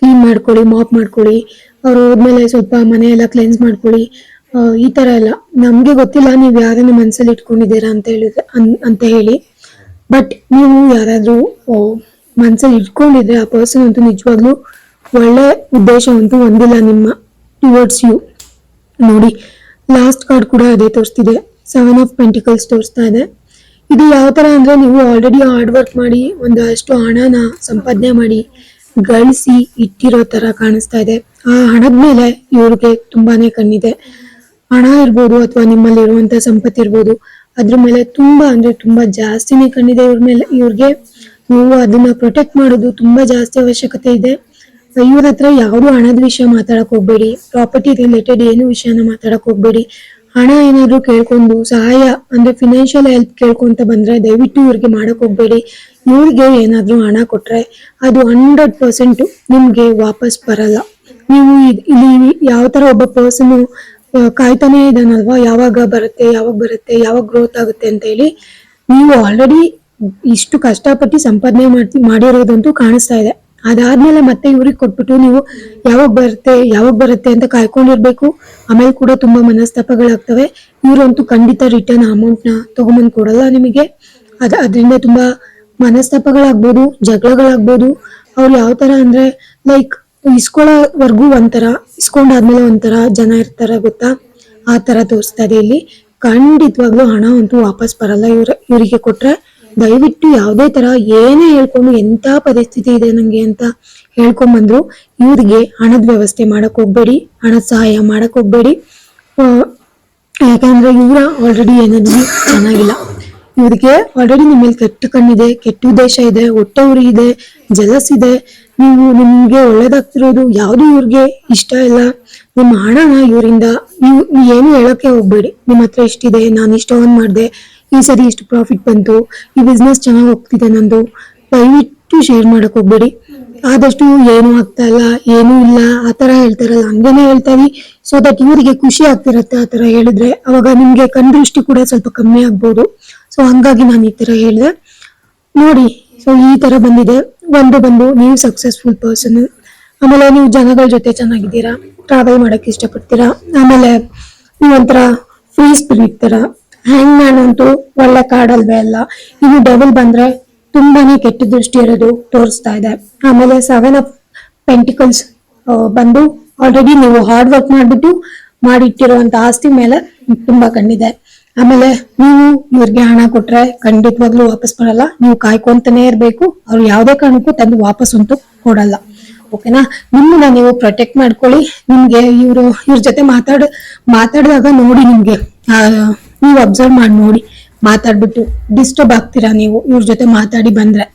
ಕ್ಲೀನ್ ಮಾಡ್ಕೊಳ್ಳಿ ಮಾಪ್ ಮಾಡ್ಕೊಳ್ಳಿ. ಅವ್ರು ಹೋದ್ಮೇಲೆ ಸ್ವಲ್ಪ ಮನೆ ಎಲ್ಲ ಕ್ಲೆನ್ಸ್ ಮಾಡ್ಕೊಳ್ಳಿ. ಈ ತರ ಎಲ್ಲ. ನಮ್ಗೆ ಗೊತ್ತಿಲ್ಲ ನೀವು ಯಾರನ್ನ ಮನ್ಸಲ್ಲಿ ಇಟ್ಕೊಂಡಿದ್ದೀರಾ ಅಂತ ಹೇಳಿದ್ರೆ ಅಂತ ಹೇಳಿ. ಬಟ್ ನೀವು ಯಾರಾದ್ರೂ ಮನ್ಸಲ್ಲಿ ಇಟ್ಕೊಂಡಿದ್ರೆ ಆ ಪರ್ಸನ್ ಅಂತೂ ನಿಜವಾಗ್ಲೂ ಒಳ್ಳೆ ಉದ್ದೇಶವಂತೂ ಹೊಂದಿಲ್ಲ ನಿಮ್ಮ ಟುವರ್ಡ್ಸ್ ಯು ನೋಡಿ ಲಾಸ್ಟ್ ಕಾರ್ಡ್ ಕೂಡ ಅದೇ ತೋರಿಸ್ತಿದೆ. ಸೆವೆನ್ ಆಫ್ ಪೆಂಟಿಕಲ್ಸ್ ತೋರಿಸ್ತಾ ಇದೆ. ಇದು ಯಾವ ತರ ಅಂದ್ರೆ ನೀವು ಆಲ್ರೆಡಿ ಹಾರ್ಡ್ ವರ್ಕ್ ಮಾಡಿ ಒಂದಷ್ಟು ಹಣನ ಸಂಪಾದನೆ ಮಾಡಿ ಗಳಿಸಿ ಇಟ್ಟಿರೋ ತರ ಕಾಣಿಸ್ತಾ ಇದೆ. ಆ ಹಣದ ಮೇಲೆ ಇವ್ರಿಗೆ ತುಂಬಾನೇ ಕಣ್ಣಿದೆ. ಹಣ ಇರ್ಬೋದು ಅಥವಾ ನಿಮ್ಮಲ್ಲಿ ಇರುವಂತ ಸಂಪತ್ತು ಇರ್ಬೋದು, ಅದ್ರ ಮೇಲೆ ತುಂಬಾ ಅಂದ್ರೆ ತುಂಬಾ ಜಾಸ್ತಿನೇ ಕಂಡಿದೆ ಇವ್ರ ಮೇಲೆ, ಇವ್ರಿಗೆ ನೀವು ಅದನ್ನ ಪ್ರೊಟೆಕ್ಟ್ ಮಾಡೋದು ತುಂಬಾ ಜಾಸ್ತಿ ಅವಶ್ಯಕತೆ ಇದೆ. ಇವ್ರ ಹತ್ರ ಯಾವ್ದು ಹಣದ ವಿಷಯ ಮಾತಾಡಕ್ ಹೋಗ್ಬೇಡಿ ಪ್ರಾಪರ್ಟಿ ರಿಲೇಟೆಡ್ ಏನು ವಿಷಯನ ಮಾತಾಡಕ್ ಹೋಗ್ಬೇಡಿ. ಹಣ ಏನಾದ್ರು ಕೇಳ್ಕೊಂಡು, ಸಹಾಯ ಅಂದ್ರೆ ಫಿನಾನ್ಷಿಯಲ್ ಹೆಲ್ಪ್ ಕೇಳ್ಕೊಂತ ಬಂದ್ರೆ ದಯವಿಟ್ಟು ಇವ್ರಿಗೆ ಮಾಡಕ್ ಹೋಗ್ಬೇಡಿ. ಇವ್ರಿಗೆ ಏನಾದ್ರೂ ಹಣ ಕೊಟ್ರೆ ಅದು ಹಂಡ್ರೆಡ್ ಪರ್ಸೆಂಟ್ ನಿಮ್ಗೆ ವಾಪಸ್ ಬರಲ್ಲ. ನೀವು ಇಲ್ಲಿ ಯಾವ ತರ ಒಬ್ಬ ಪರ್ಸನ್ ಕಾಯ್ತಾನೆ ಇದ್ದಾನಲ್ವಾ? ಯಾವಾಗ ಬರುತ್ತೆ ಯಾವಾಗ ಬರುತ್ತೆ, ಯಾವಾಗ ಗ್ರೋತ್ ಆಗುತ್ತೆ ಅಂತ ಹೇಳಿ ನೀವು ಆಲ್ರೆಡಿ ಇಷ್ಟು ಕಷ್ಟಪಟ್ಟು ಸಂಪಾದನೆ ಮಾಡ್ತಿ, ಮಾಡಿರೋದಂತೂ ಕಾಣಿಸ್ತಾ ಇದೆ. ಅದಾದ್ಮೇಲೆ ಮತ್ತೆ ಇವ್ರಿಗೆ ಕೊಟ್ಬಿಟ್ಟು ನೀವು ಯಾವಾಗ ಬರುತ್ತೆ ಯಾವಾಗ ಬರುತ್ತೆ ಅಂತ ಕಾಯ್ಕೊಂಡಿರ್ಬೇಕು. ಆಮೇಲೆ ಕೂಡ ತುಂಬಾ ಮನಸ್ತಾಪಗಳಾಗ್ತವೆ. ಇವರಂತೂ ಖಂಡಿತ ರಿಟರ್ನ್ ಅಮೌಂಟ್ನ ತಗೊಂಬಂದ್ ಕೊಡಲ್ಲ ನಿಮಗೆ. ಅದ, ಅದರಿಂದ ತುಂಬಾ ಮನಸ್ತಾಪಗಳಾಗ್ಬೋದು, ಜಗಳಗಳಾಗ್ಬೋದು. ಅವ್ರು ಯಾವ ತರ ಅಂದ್ರೆ ಲೈಕ್ ಇಸ್ಕೊಳ್ಳೋವರೆಗೂ ಒಂಥರ, ಇಸ್ಕೊಂಡಾದ್ಮೇಲೆ ಒಂಥರ ಜನ ಇರ್ತಾರ ಗೊತ್ತಾ? ಆ ತರ ತೋರಿಸ್ತಾ ಇದೆ ಇಲ್ಲಿ. ಖಂಡಿತವಾಗ್ಲೂ ಹಣ ಅಂತೂ ವಾಪಸ್ ಬರಲ್ಲ ಇವ್ರ, ಇವರಿಗೆ ಕೊಟ್ರೆ. ದಯವಿಟ್ಟು ಯಾವುದೇ ತರ ಏನೇ ಹೇಳ್ಕೊಂಡು ಎಂತ ಪರಿಸ್ಥಿತಿ ಇದೆ ನಂಗೆ ಅಂತ ಹೇಳ್ಕೊಂಬಂದ್ರು. ಇವ್ರಿಗೆ ಹಣದ ವ್ಯವಸ್ಥೆ ಮಾಡಕ್ ಹೋಗ್ಬೇಡಿ, ಹಣದ ಸಹಾಯ ಮಾಡಕ್ ಹೋಗ್ಬೇಡಿ. ಯಾಕಂದ್ರೆ ಇವರ ಆಲ್ರೆಡಿ ಎನರ್ಜಿ ಚೆನ್ನಾಗಿಲ್ಲ. ಇವ್ರಿಗೆ ಆಲ್ರೆಡಿ ನಿಮ್ಮ ಮೇಲೆ ಕೆಟ್ಟ ಕಣ್ಣಿದೆ, ಕೆಟ್ಟ ಉದ್ದೇಶ ಇದೆ, ಹೊಟ್ಟೆ ಇದೆ ಜಲಸ್ ಇದೆ. ನೀವು ನಿಮ್ಗೆ ಒಳ್ಳೇದಾಗ್ತಿರೋದು ಯಾವುದು ಇವ್ರಿಗೆ ಇಷ್ಟ ಇಲ್ಲ? ನಿಮ್ಮ ಹಣನ ಇವರಿಂದ ನೀವು ಏನು ಹೇಳಕ್ಕೆ ಹೋಗ್ಬೇಡಿ. ನಿಮ್ಮ ಹತ್ರ ಇಷ್ಟಿದೆ, ನಾನು ಇಷ್ಟ ಆನ್ ಮಾಡಿದೆ. ಈ ಸರಿ ಇಷ್ಟು ಪ್ರಾಫಿಟ್ ಬಂತು. ಈ ಬಿಸ್ನೆಸ್ ಚೆನ್ನಾಗಿ ಹೋಗ್ತಿದೆ ನಂದು. ದಯವಿಟ್ಟು ಶೇರ್ ಮಾಡಕ್ ಹೋಗ್ಬೇಡಿ. ಆದಷ್ಟು ಏನು ಆಗ್ತಾ ಇಲ್ಲ, ಏನೂ ಇಲ್ಲ. ಆ ತರ ಹೇಳ್ತಾರಲ್ಲ ಹಂಗೇನೆ ಹೇಳ್ತಾವಿ ಸೊ ದಟ್ ಇವರಿಗೆ ಖುಷಿ ಆಗ್ತಿರತ್ತೆ ಆ ತರ ಹೇಳಿದ್ರೆ. ಅವಾಗ ನಿಮ್ಗೆ ಕಣ್ದೃಷ್ಟಿ ಕೂಡ ಸ್ವಲ್ಪ ಕಮ್ಮಿ ಆಗ್ಬೋದು. ಸೊ ಹಂಗಾಗಿ ನಾನು ಈ ತರ ಹೇಳಿದೆ. ನೋಡಿ ಸೊ ಈ ತರ ಬಂದಿದೆ. ಒಂದು ಬಂದು ನೀವು ಸಕ್ಸಸ್ಫುಲ್ ಪರ್ಸನ್ ಆಮೇಲೆ ನೀವು ಜನಗಳ ಜೊತೆ ಚೆನ್ನಾಗಿದ್ದೀರಾ? ಟ್ರಾವೆಲ್ ಮಾಡಕ್ ಇಷ್ಟಪಡ್ತೀರಾ? ಆಮೇಲೆ ನೀವು ಒಂಥರ ಫ್ರೀ ಸ್ಪಿರಿಟ್ ತರ ಹ್ಯಾಂಗ್ ಮ್ಯಾನ್ ಅಂತೂ ಒಳ್ಳೆ ಕಾಡಲ್ವೇ ಅಲ್ಲ. ಇದು ಡಬಲ್ ಬಂದ್ರೆ ತುಂಬಾನೇ ಕೆಟ್ಟ ದೃಷ್ಟಿ ಇರೋದು ತೋರಿಸ್ತಾ ಇದೆ. ಆಮೇಲೆ ಸೆವೆನ್ ಆಫ್ ಪೆಂಟಿಕಲ್ಸ್ ಬಂದು ಆಲ್ರೆಡಿ ನೀವು ಹಾರ್ಡ್ ವರ್ಕ್ ಮಾಡ್ಬಿಟ್ಟು ಮಾಡಿಟ್ಟಿರುವಂತ ಆಸ್ತಿ ಮೇಲೆ ತುಂಬಾ ಕಣ್ಣಿದೆ. ಆಮೇಲೆ ನೀವು ಇವ್ರಿಗೆ ಹಣ ಕೊಟ್ರೆ ಖಂಡಿತವಾಗ್ಲೂ ವಾಪಸ್ ಬರಲ್ಲ. ನೀವು ಕಾಯ್ಕೊಂತಾನೆ ಇರ್ಬೇಕು. ಅವ್ರು ಯಾವ್ದೇ ಕಾರಣಕ್ಕೂ ತಂದು ವಾಪಸ್ ಅಂತೂ ಕೊಡಲ್ಲ. ಓಕೆನಾ ನಿಮ್ಮನ್ನ ನೀವು ಪ್ರೊಟೆಕ್ಟ್ ಮಾಡ್ಕೊಳ್ಳಿ. ನಿಮ್ಗೆ ಇವರು, ಇವ್ರ ಜೊತೆ ಮಾತಾಡ, ಮಾತಾಡಿದಾಗ ನೋಡಿ ನಿಮ್ಗೆ ನೀವು ಅಬ್ಸರ್ವ್ ಮಾಡಿ ನೋಡಿ. ಮಾತಾಡ್ಬಿಟ್ಟು ಡಿಸ್ಟರ್ಬ್ ಆಗ್ತೀರಾ ನೀವು? ಇವ್ರ ಜೊತೆ ಮಾತಾಡಿ ಬಂದ್ರೆ.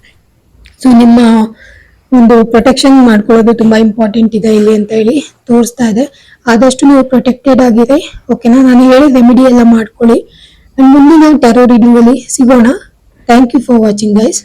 ಸೊ ನಿಮ್ಮ ಒಂದು ಪ್ರೊಟೆಕ್ಷನ್ ಮಾಡ್ಕೊಳ್ಳೋದು ತುಂಬಾ ಇಂಪಾರ್ಟೆಂಟ್ ಇದೆ ಇಲ್ಲಿ ಅಂತ ಹೇಳಿ ತೋರಿಸ್ತಾ ಇದೆ. ಆದಷ್ಟು ನೀವು ಪ್ರೊಟೆಕ್ಟೆಡ್ ಆಗಿದೆ ಓಕೆನಾ ನಾನು ಹೇಳಿ ರೆಮಿಡಿ ಎಲ್ಲ ಮಾಡ್ಕೊಳ್ಳಿ. ಮುಂದಿನ ಟೆರೋ ರೀಡಿಂಗ್ ಅಲ್ಲಿ ಸಿಗೋಣ. Thank you for watching guys